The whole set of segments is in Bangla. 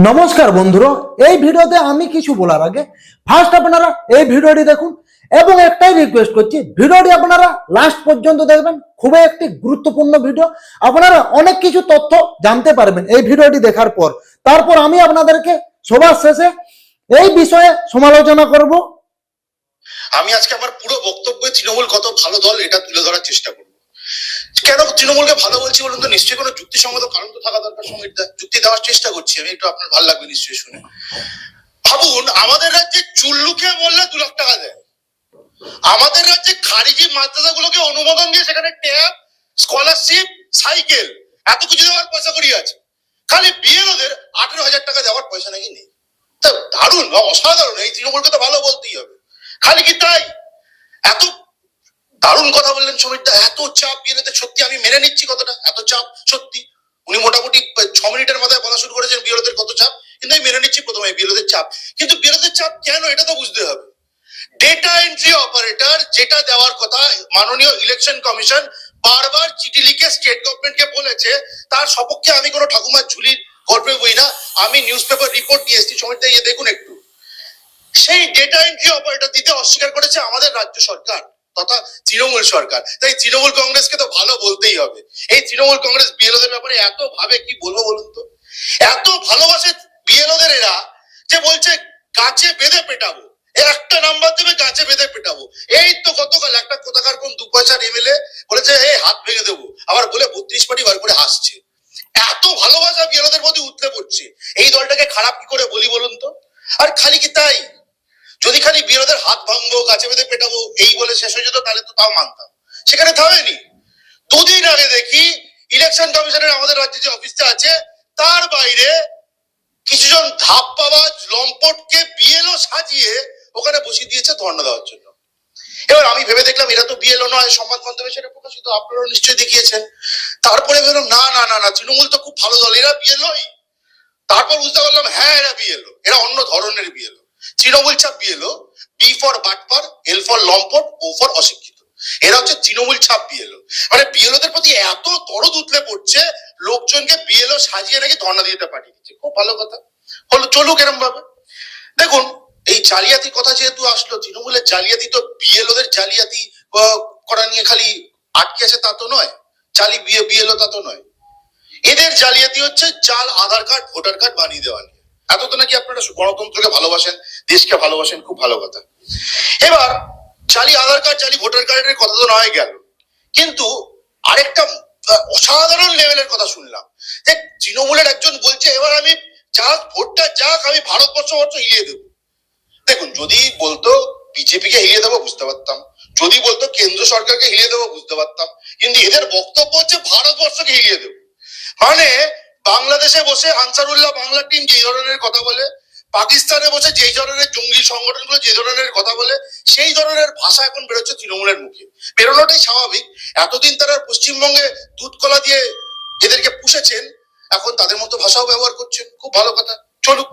নমস্কার বন্ধুরা, এই ভিডিওতে আমি কিছু বলার আগে ফার্স্ট আপনারা এই ভিডিওটি দেখুন এবং একটাই রিকোয়েস্ট করছি, ভিডিওটি আপনারা লাস্ট পর্যন্ত দেখবেন, খুবই একটি গুরুত্বপূর্ণ ভিডিও আপনারা অনেক কিছু তথ্য জানতে পারবেন এই ভিডিওটি দেখার পর। তারপর আমি আপনাদেরকে সবার শেষে এই বিষয়ে সমালোচনা করব। আমি আজকে আমার পুরো বক্তব্যে তৃণমূল কত ভালো দল এটা তুলে ধরার চেষ্টা করব। কেন তৃণমূলকে ভালো বলছি বলুন তো? নিশ্চয়ই কোনো যুক্তিসঙ্গত কারণ তো থাকা দরকার সংগীত যুক্তি দেওয়ার চেষ্টা করছি আমি, একটু আপনার ভালো লাগবে নিশ্চয়ই শুনে। ভাবুন, আমাদের রাজ্যে চুল্লুকে বললে দু লাখ টাকা দেয়। আমাদের রাজ্যে খারিজি মাদ্রাসাগুলোকে অনুমোদন দিয়ে সেখানে ট্যাব, স্কলারশিপ, সাইকেল, এত কিছু দেওয়ার পয়সা করি আছে। খালি বিএলওদের আঠেরো হাজার টাকা দেওয়ার পয়সা নাকি নেই? তা দারুণ বা অসাধারণ, এই তৃণমূলকে তো ভালো বলতেই হবে। খালি কি তাই? এত দারুণ কথা বললেন সমীরদা। এত চাপ বিয়েতে সত্যি আমি মেনে নিচ্ছি কতটা এত চাপ, সত্যি। উনি মোটামুটি ছ মিনিটের মাথায় বলা শুরু করেছেন বিরোধের কত চাপ, কিন্তু আমি মেনে নিচ্ছি প্রথমে বিয়েলদের চাপ। কিন্তু বিরোধের চাপ কেন? এটা তো বুঝতে হবে। ডেটা এন্ট্রি অপারেটর যেটা দেওয়ার কথা, মাননীয় ইলেকশন কমিশন বারবার চিঠি লিখে স্টেট গভর্নমেন্টকে বলেছে, তার সপক্ষে আমি কোনো ঠাকুমার ঝুলির গল্পে বই না। আমি নিউজ পেপার রিপোর্ট দিয়ে এসেছি। সময় ইয়ে দেখুন একটু। সেই ডেটা এন্ট্রি অপারেটর দিতে অস্বীকার করেছে আমাদের রাজ্য সরকার। তথা তৃণমূল সরকার। তাই তৃণমূল কংগ্রেসকে তো ভালো বলতেই হবে। এই তৃণমূল কংগ্রেস বিএলওদের ব্যাপারে এত ভাবে কি বলব বলুন তো? এত ভালোবাসে বিএলওদের এরা যে বলছে, গাছে বেঁধে পেটাবো। একটা নাম্বার দেবে, গাছে বেঁধে পেটাবো। এই তো গতকাল একটা কোথাকার কোন দু পয়সার এমএলএ বলেছে, এই হাত ভেঙে দেবো। আবার বলে, বত্রিশ পার্টি বার করে হাসছে। এত ভালোবাসা বিএলওদের মধ্যে উঠলে পড়ছে। এই দলটাকে খারাপ কি করে বলি বলুন তো? আর খালি কি তাই? যদি খালি বিরোধের হাত ভাঙবো গাছে বেঁধে পেটাবো, এই বলে শেষ হয়ে যেত, তাহলে তো তাও মানতাম। সেখানে থামেনি। দুদিন আগে দেখি ইলেকশন কমিশনের আমাদের রাজ্যে যে অফিসটা আছে, তার বাইরে কিছুজন ধাপ ধাপ্পাবাজ লম্পটকে বিএলও সাজিয়ে ওখানে বসিয়ে দিয়েছে ধর্ণা দেওয়ার জন্য। এবার আমি ভেবে দেখলাম এরা তো বিএলও নয়, সংবাদ মাধ্যমে সেটা প্রকাশিত, আপনারাও নিশ্চয়ই দেখিয়েছেন। তারপরে ভেবেলাম, না না না না, তৃণমূল তো খুব ভালো দল, এরা বিএলওই তারপর বুঝতে পারলাম হ্যাঁ এরা বিএলও এরা অন্য ধরনের বিএলও তৃণমূল ছাপ বিএলও বি ফর বাটপার এল ফর লম্পট ও ফর অশিক্ষিত। এরা হচ্ছে তৃণমূল ছাপ বিএলও মানে বিএলওদের প্রতি এত দরদ উতলে পড়ছে, লোকজনকে বিএলও সাজিয়ে নাকি ধর্ণা দিতে পাঠিয়ে দিচ্ছে। খুব ভালো কথা। হলো চলুক এরম ভাবে। দেখুন, এই জালিয়াতি কথা যেহেতু আসলো, তৃণমূলের জালিয়াতি তো বিএলওদের জালিয়াতি করা নিয়ে খালি আটকে আছে তা তো নয়। বিয়ে বিএলও তা তো নয়। এদের জালিয়াতি হচ্ছে জাল আধার কার্ড, ভোটার কার্ড বানিয়ে দেওয়া নিয়ে। এত তো নাকি আপনারা গণতন্ত্রকে ভালোবাসেন, দেশকে ভালোবাসেন, খুব ভালো কথা। এবার জালি আধার কার্ড জালি ভোটার কার্ডের কথা তো নয় গেল। কিন্তু আরেকটা অসাধারণ লেভেলের কথা শুনলাম। যে তৃণমূলের একজন বলছে, এবার আমি যাক, ভোটটা যাক, আমি ভারতবর্ষ বর্ষ হিলিয়ে দেবো। দেখুন, যদি বলতো বিজেপিকে হিলিয়ে দেবো, বুঝতে পারতাম। যদি বলতো কেন্দ্র সরকারকে হিলিয়ে দেবো, বুঝতে পারতাম। কিন্তু এদের বক্তব্য হচ্ছে, ভারতবর্ষকে হিলিয়ে দেবো। মানে বাংলাদেশে বসে আনসারুল্লাহ বাংলা টিম যে ধরনের কথা বলে, পাকিস্তানে বসে যে ধরনের জঙ্গি সংগঠনগুলো যে ধরনের কথা বলে, সেই ধরনের ভাষা এখন বেরোচ্ছে তৃণমূলের মুখে। বেরোনোটাই স্বাভাবিক। এতদিন তারা পশ্চিমবঙ্গে দুধ কলা দিয়ে এদেরকে পুষেছেন, এখন তাদের মতো ভাষাও ব্যবহার করছেন। খুব ভালো কথা। চলুক।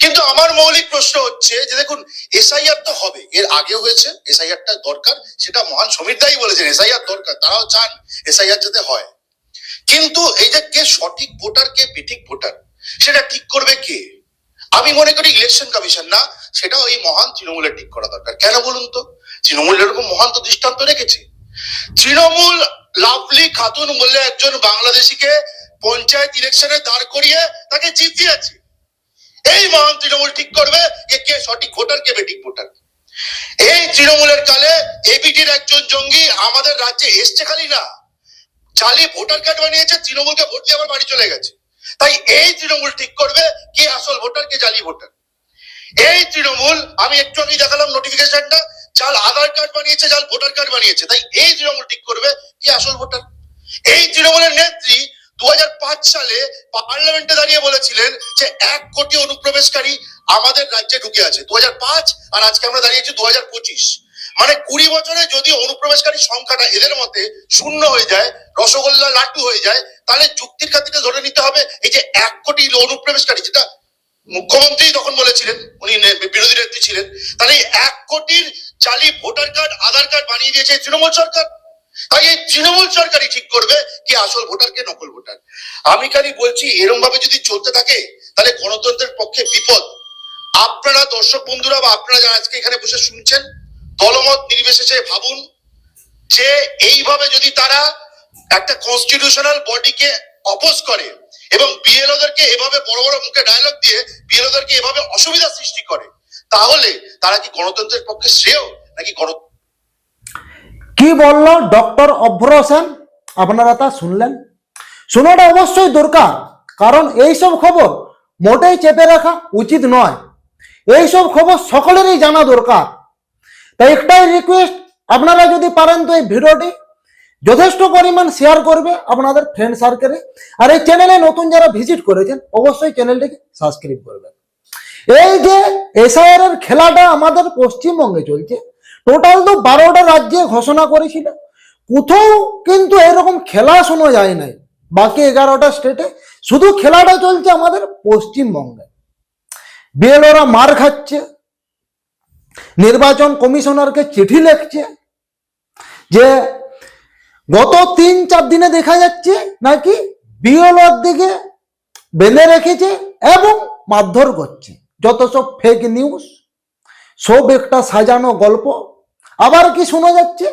কিন্তু আমার মৌলিক প্রশ্ন হচ্ছে যে দেখুন এসআইআর তো হবে। এর আগে হয়েছে এসআইআরটা দরকার। সেটা মহান সমীর দাই বলেছেন এসআইআর দরকার। তারাও চান এসআইআর যাতে হয়। কিন্তু এই যে কে সঠিক ভোটার, কে বেঠিক ভোটার, সেটা ঠিক করবে কে? আমি মনে করি ইলেকশন কমিশন না, সেটাও এই মহান তৃণমূলের ঠিক করা দরকার। কেন বলুন তো? তৃণমূল এরকম মহান তো দৃষ্টান্ত রেখেছে। তৃণমূল লাভলি খাতুন বলে একজন বাংলাদেশিকে পঞ্চায়েত ইলেকশনে দাঁড় করিয়ে তাকে জিতিয়েছে। এই মহান তৃণমূল ঠিক করবে যে কে সঠিক ভোটার, কে বেঠিক ভোটার। এই তৃণমূলের কালে এবিটির একজন জঙ্গি আমাদের রাজ্যে এসছে খালি না। চালিয়ে ভোটার কার্ড বানিয়েছে, তৃণমূলকে ভোট দিয়ে আবার বাড়ি চলে গেছে। তাই এই তৃণমূল ঠিক করবে কে আসল ভোটার, কে জালি ভোটার। এই তৃণমূল, আমি একটু আগে দেখালাম নোটিফিকেশনটা জাল আধার কার্ড বানিয়েছে জাল ভোটার কার্ড বানিয়েছে। তাই এই তৃণমূল ঠিক করবে কি আসল ভোটার। এই তৃণমূলের নেত্রী দু হাজার পাঁচ সালে পার্লামেন্টে দাঁড়িয়ে বলেছিলেন যে এক কোটি অনুপ্রবেশকারী আমাদের রাজ্যে ঢুকে আছে দু হাজার পাঁচ, আর আজকে আমরা দাঁড়িয়েছি দু হাজার পঁচিশ। মানে কুড়ি বছরে যদি অনুপ্রবেশকারী সংখ্যাটা এদের মতে শূন্য হয়ে যায়, রসগোল্লা, লাড্ডু হয়ে যায়, তাহলে যুক্তির খাতিরে ধরে নিতে হবে এই যে এক কোটি অনুপ্রবেশকারী, যেটা মুখ্যমন্ত্রী তখন বলেছিলেন, উনি বিরোধী নেত্রী ছিলেন, তাহলে এই এক কোটির জালি ভোটার কার্ড, আধার কার্ড বানিয়ে দিয়েছে তৃণমূল সরকার। তাই এই তৃণমূল সরকারই ঠিক করবে কি আসল ভোটার, কে নকল ভোটার। আমি খালি বলছি এরম ভাবে যদি চলতে থাকে, তাহলে গণতন্ত্রের পক্ষে বিপদ। আপনারা দর্শক বন্ধুরা বা আপনারা যারা আজকে এখানে বসে শুনছেন দলমত নির্বিশেষে ভাবুন যে এইভাবে যদি তারা একটা কনস্টিটিউশনাল বডিকে অপোজ করে এবং বিএলওদেরকে এভাবে বড় বড় মুখে ডায়লগ দিয়ে বিএলওদেরকে এভাবে অসুবিধা সৃষ্টি করে, তাহলে তারা কি গণতন্ত্রের পক্ষে শ্রেয় নাকি গণ কি বলল ডক্টর অভ্র সেন? আপনারা তা শুনলেন? শোনাটা অবশ্যই দরকার, কারণ এইসব খবর মোটেই চেপে রাখা উচিত নয়। এইসব খবর সকলেরই জানা দরকার। তাই একটাই রিকোয়েস্ট আপনারা যদি পারেন তো এই ভিডিওটি যথেষ্ট পরিমাণ শেয়ার করবে আপনাদের ফ্রেন্ড সার্কেলে আর এই চ্যানেলে নতুন যারা ভিজিট করেছেন, অবশ্যই চ্যানেলটিকে সাবস্ক্রাইব করবেন। এই যে এসআইআর এর খেলাটা আমাদের পশ্চিমবঙ্গে চলছে টোটাল তো বারোটা রাজ্যে ঘোষণা করেছিল। কোথাও কিন্তু এরকম খেলা শোনা যায় নাই, বাকি এগারোটা স্টেটে শুধু খেলাটা চলছে আমাদের পশ্চিমবঙ্গে। বিএলওরা মার খাচ্ছে নির্বাচন কমিশনারকে চিঠি লিখছে যে গত তিন চার দিনে দেখা যাচ্ছে নাকি বিএলওর দিকে বেঁধে রেখেছে এবং মারধর করছে। যত সব ফেক নিউজ সব একটা সাজানো গল্প। আবার কি শোনা যাচ্ছে?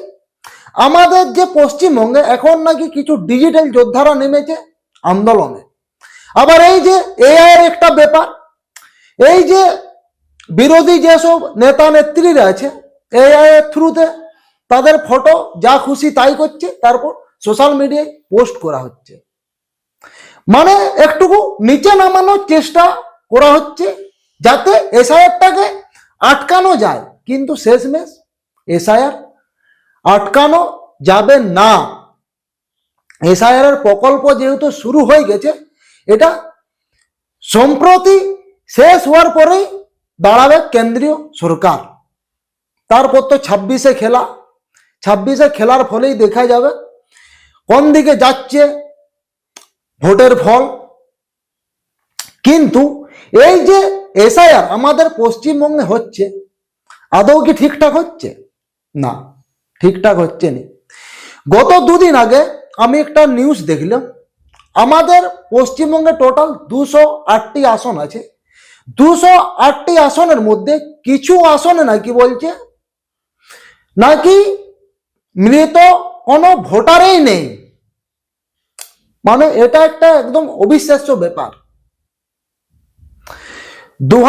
আমাদের যে পশ্চিমবঙ্গে এখন নাকি কিছু ডিজিটাল যোদ্ধারা নেমেছে আন্দোলনে। আবার এই যে এআই এর একটা ব্যাপার, এই যে বিরোধী যেসব নেতা নেত্রীরা আছে এআই থ্রুতে তাদের ফটো যা খুশি তাই করছে, তারপর সোশ্যাল মিডিয়ায় পোস্ট করা হচ্ছে। মানে একটুকু নিচে নামানোর চেষ্টা করা হচ্ছে, যাতে এসআইআরটাকে আটকানো যায়। কিন্তু শেষমেশ এসআইআর আটকানো যাবে না। এসআইআর প্রকল্প যেহেতু শুরু হয়ে গেছে, এটা সম্প্রতি শেষ হওয়ার পরেই দাঁড়াবে কেন্দ্রীয় সরকার। তারপর তো ছাব্বিশে খেলা। ছাব্বিশে খেলার ফলেই দেখা যাবে কোন দিকে যাচ্ছে ভোটের ফল। কিন্তু এই যে এসআইআর আমাদের পশ্চিমবঙ্গে হচ্ছে, আদৌ কি ঠিকঠাক হচ্ছে? না, ঠিকঠাক হচ্ছে না। গত দুদিন আগে আমি একটা নিউজ দেখলাম। আমাদের পশ্চিমবঙ্গে টোটাল দুশো আটটি আসন আছে। দুশো আটটি আসনের মধ্যে কিছু আসনে নাকি বলছে? নাকি মৃত কোনো ভোটারই নেই? মানে এটা একটা একদম অবিশ্বাস্য ব্যাপার। দু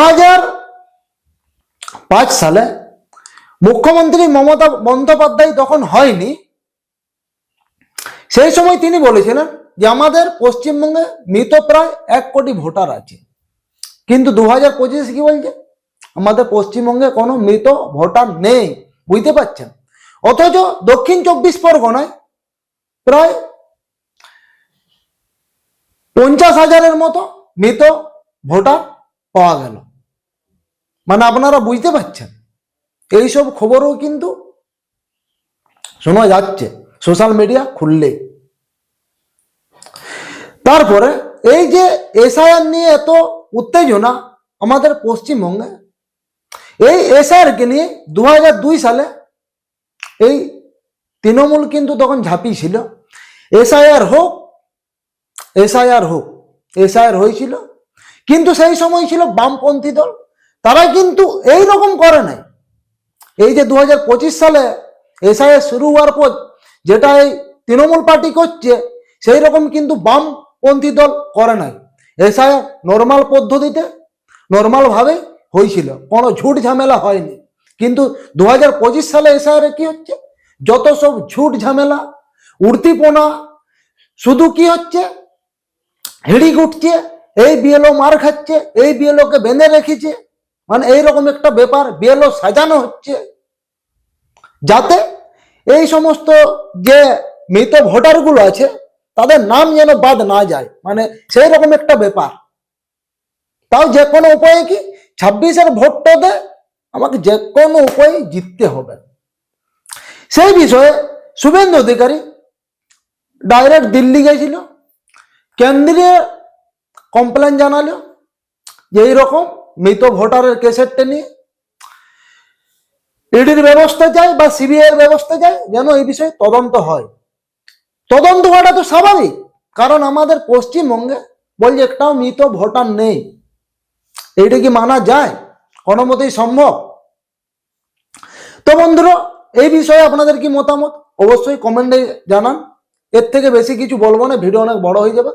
পাঁচ সালে মুখ্যমন্ত্রী মমতা বন্দ্যোপাধ্যায় তখন হয়নি। সেই সময় তিনি বলেছিলেন যে, আমাদের পশ্চিমবঙ্গে মৃত প্রায় এক কোটি ভোটার আছে। কিন্তু দু হাজার পঁচিশে কি বলছে? আমাদের পশ্চিমবঙ্গে কোনো মৃত ভোটার নেই, বুঝতে পারছেন? অথচ দক্ষিণ চব্বিশ পরগনায় প্রায় পঞ্চাশ হাজারের মতো মৃত ভোটার পাওয়া গেল। মানে আপনারা বুঝতে পারছেন? এইসব খবরও কিন্তু শোনা যাচ্ছে, সোশ্যাল মিডিয়া খুললে তারপরে এই যে এসআইআর নিয়ে এত উত্তেজনা আমাদের পশ্চিমবঙ্গে। এই এসআইআরকে নিয়ে দু দুই সালে এই তৃণমূল কিন্তু তখন ঝাঁপিয়েছিল। এসআইআর হোক এসআইআর হোক, এসআইআর হয়েছিল। কিন্তু সেই সময় ছিল বামপন্থী দল। তারা কিন্তু এই রকম করে নাই। এই যে দু হাজার পঁচিশ সালে এসআইআর শুরু হওয়ার পর যেটা এই তৃণমূল পার্টি করছে, সেই রকম কিন্তু বামপন্থী দল করে নাই। এসআইআর নর্মাল পদ্ধতিতে নর্মালভাবে হয়েছিল। কোনো ঝুট ঝামেলা হয়নি। কিন্তু দু হাজার পঁচিশ সালে এসআইআর কি হচ্ছে? যত সব ঝুট ঝামেলা উর্তিপোনা শুধু কি হচ্ছে? হিড়িক উঠছে, এই বিএলও মার খাচ্ছে, এই বিএলওকে বেঁধে রেখেছে। মানে এইরকম একটা ব্যাপার বিএলও সাজানো হচ্ছে। যাতে এই সমস্ত যে মৃত ভোটারগুলো আছে তাদের নাম যেন বাদ না যায়। মানে সেই রকম একটা ব্যাপার। তাও যে কোনো উপায়ে কি? ছাব্বিশের ভোটটাতে আমাকে যে কোনো উপায়ে জিততে হবে। সেই বিষয়ে শুভেন্দু অধিকারী ডাইরেক্ট দিল্লি গেছিল। কেন্দ্রীয় কমপ্লেন জানালো যে এইরকম মৃত ভোটারের কেসেরটা নিয়ে। ইডির ব্যবস্থা চাই বা সিবিআই এর ব্যবস্থা চাই যেন এই বিষয়ে তদন্ত হয়। তদন্ত হওয়াটা তো স্বাভাবিক। কারণ আমাদের পশ্চিমবঙ্গে বলছে একটাও মৃত ভোটার নেই। এইটা কি মানা যায়? কোনো মতেই সম্ভব? তো বন্ধুরা, এই বিষয়ে আপনাদের কি মতামত? অবশ্যই কমেন্টে জানান। এর থেকে বেশি কিছু বলব না, ভিডিও অনেক বড় হয়ে যাবে।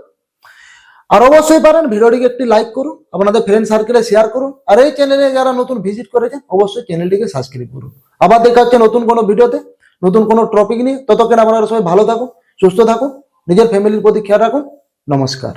আর অবশ্যই পারেন, ভিডিওটিকে একটি লাইক করুন, আপনাদের ফ্রেন্ড সার্কেলে শেয়ার করুন। আর এই চ্যানেলে যারা নতুন ভিজিট করেছেন, অবশ্যই চ্যানেলটিকে সাবস্ক্রাইব করুন। আবার দেখা হচ্ছে নতুন কোনো ভিডিওতে, নতুন কোনো টপিক নিয়ে। ততক্ষণ আপনারা সবাই ভালো থাকুন। সুস্থ থাকুন নিজের ফ্যামিলির প্রতি খেয়াল রাখুন। নমস্কার।